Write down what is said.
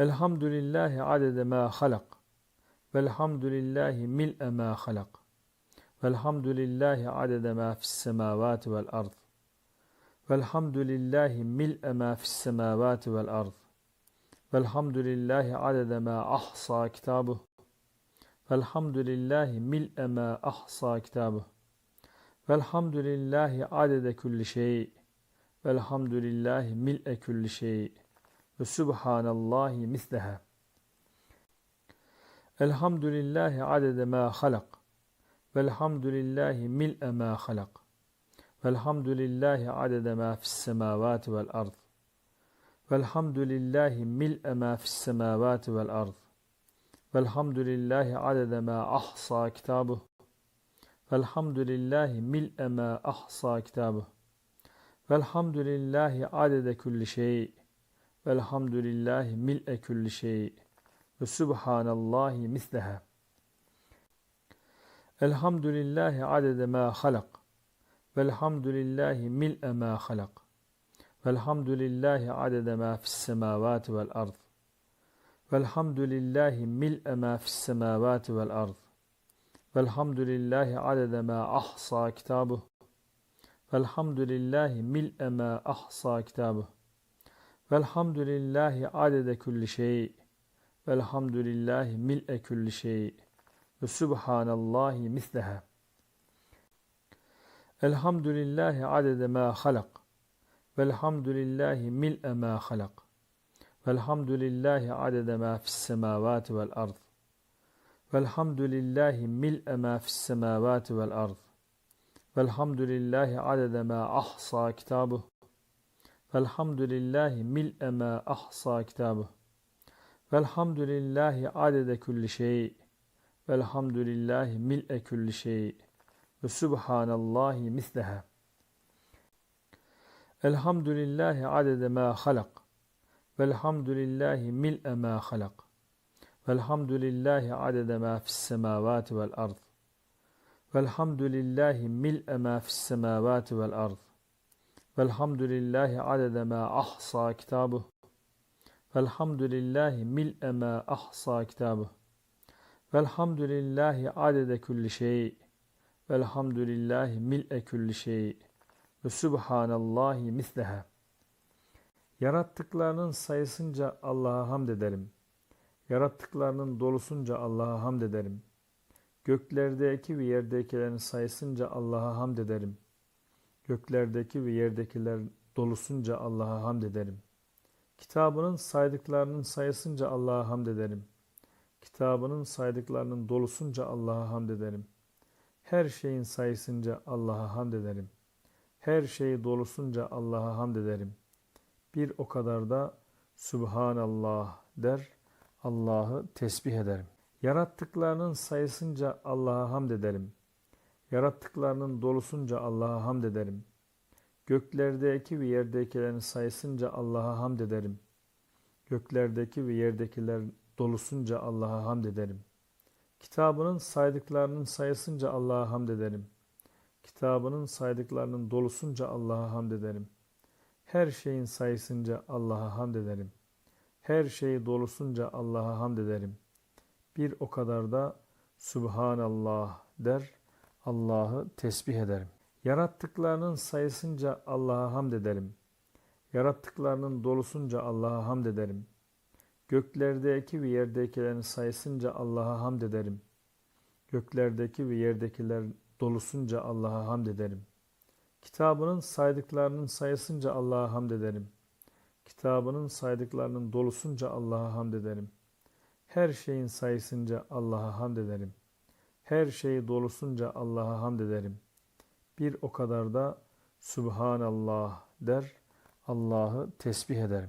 الحمد لله عدد ما خلق والحمد لله ملء ما خلق والحمد لله عدد ما في السماوات والأرض والحمد لله ملء ما في السماوات والأرض والحمد لله عدد ما أحصى كتابه والحمد لله ملء ما أحصى كتابه والحمد لله عدد كل شيء والحمد لله ملء كل شيء. Ve subhanallahi misleha. Elhamdülillahi adede ma halak. Velhamdülillahi mil'e ma halak. Velhamdülillahi adede ma fis semavati vel ard. Velhamdülillahi mil'e ma fis semavati vel ard. Velhamdülillahi adede ma ahsa kitabuh. Velhamdülillahi mil'e ma ahsa kitabuh. Velhamdülillahi adede kulli şey. Velhamdülillahi mil'e kulli şey. Ve subhanallahi misleha. Elhamdülillahi adede ma halak. Velhamdülillahi mil'e ma halak. Velhamdülillahi adede ma fis semavati vel ard. Velhamdülillahi mil'e ma fis semavati vel ard. Velhamdülillahi adede ma ahsa kitabuh. Velhamdülillahi mil'e ma ahsa kitabuh. Velhamdülillahi adede kulli şey. Velhamdülillahi mil'e kulli şey. Ve subhanallahi misleha. Elhamdülillahi adede ma halak. Velhamdülillahi mil'e ma halak. Velhamdülillahi adede ma fis semavati vel ard. Velhamdülillahi mil'e ma fis semavati vel ard. Velhamdülillahi adede ma ahsa kitabuh. Velhamdülillahi mil'e ma ahsa kitabuh. Velhamdülillahi adede kulli şey. Velhamdülillahi mil'e kulli şey. Ve subhanallahi misleha. Elhamdülillahi adede ma halak. Velhamdülillahi mil'e ma halak. Velhamdülillahi adede ma fis semavati vel ard. Velhamdülillahi mil'e ma fis semavati vel ard. Velhamdülillahi adede ma ahsa kitabuh. Velhamdülillahi mil'e ma ahsa kitabuh. Velhamdülillahi adede kulli şey. Velhamdülillahi mil'e kulli şey. Ve subhanallahi misleha. Yarattıklarının sayısınca Allah'a hamd ederim. Yarattıklarının dolusunca Allah'a hamd ederim. Göklerdeki ve yerdekilerin sayısınca Allah'a hamd ederim. Göklerdeki ve yerdekiler dolusunca Allah'a hamd ederim. Kitabının saydıklarının sayısınca Allah'a hamd ederim. Kitabının saydıklarının dolusunca Allah'a hamd ederim. Her şeyin sayısınca Allah'a hamd ederim. Her şeyi dolusunca Allah'a hamd ederim. Bir o kadar da Subhanallah der, Allah'ı tesbih ederim. Yarattıklarının sayısınca Allah'a hamd ederim. Yarattıklarının dolusunca Allah'a hamd ederim. Göklerdeki ve yerdekilerin sayısınca Allah'a hamd ederim. Göklerdeki ve yerdekiler dolusunca Allah'a hamd ederim. Kitabının saydıklarının sayısınca Allah'a hamd ederim. Kitabının saydıklarının dolusunca Allah'a hamd ederim. Her şeyin sayısınca Allah'a hamd ederim. Her şeyi dolusunca Allah'a hamd ederim. Bir o kadar da Subhanallah der, Allah'ı tesbih ederim. Yarattıklarının sayısınca Allah'a hamd ederim. Yarattıklarının dolusunca Allah'a hamd ederim. Göklerdeki ve yerdekilerin sayısınca Allah'a hamd ederim. Göklerdeki ve yerdekiler dolusunca Allah'a hamd ederim. Kitabının saydıklarının sayısınca Allah'a hamd ederim. Kitabının saydıklarının dolusunca Allah'a hamd ederim. Her şeyin sayısınca Allah'a hamd ederim. Her şeyi dolusunca Allah'a hamd ederim. Bir o kadar da Subhanallah der, Allah'ı tesbih ederim.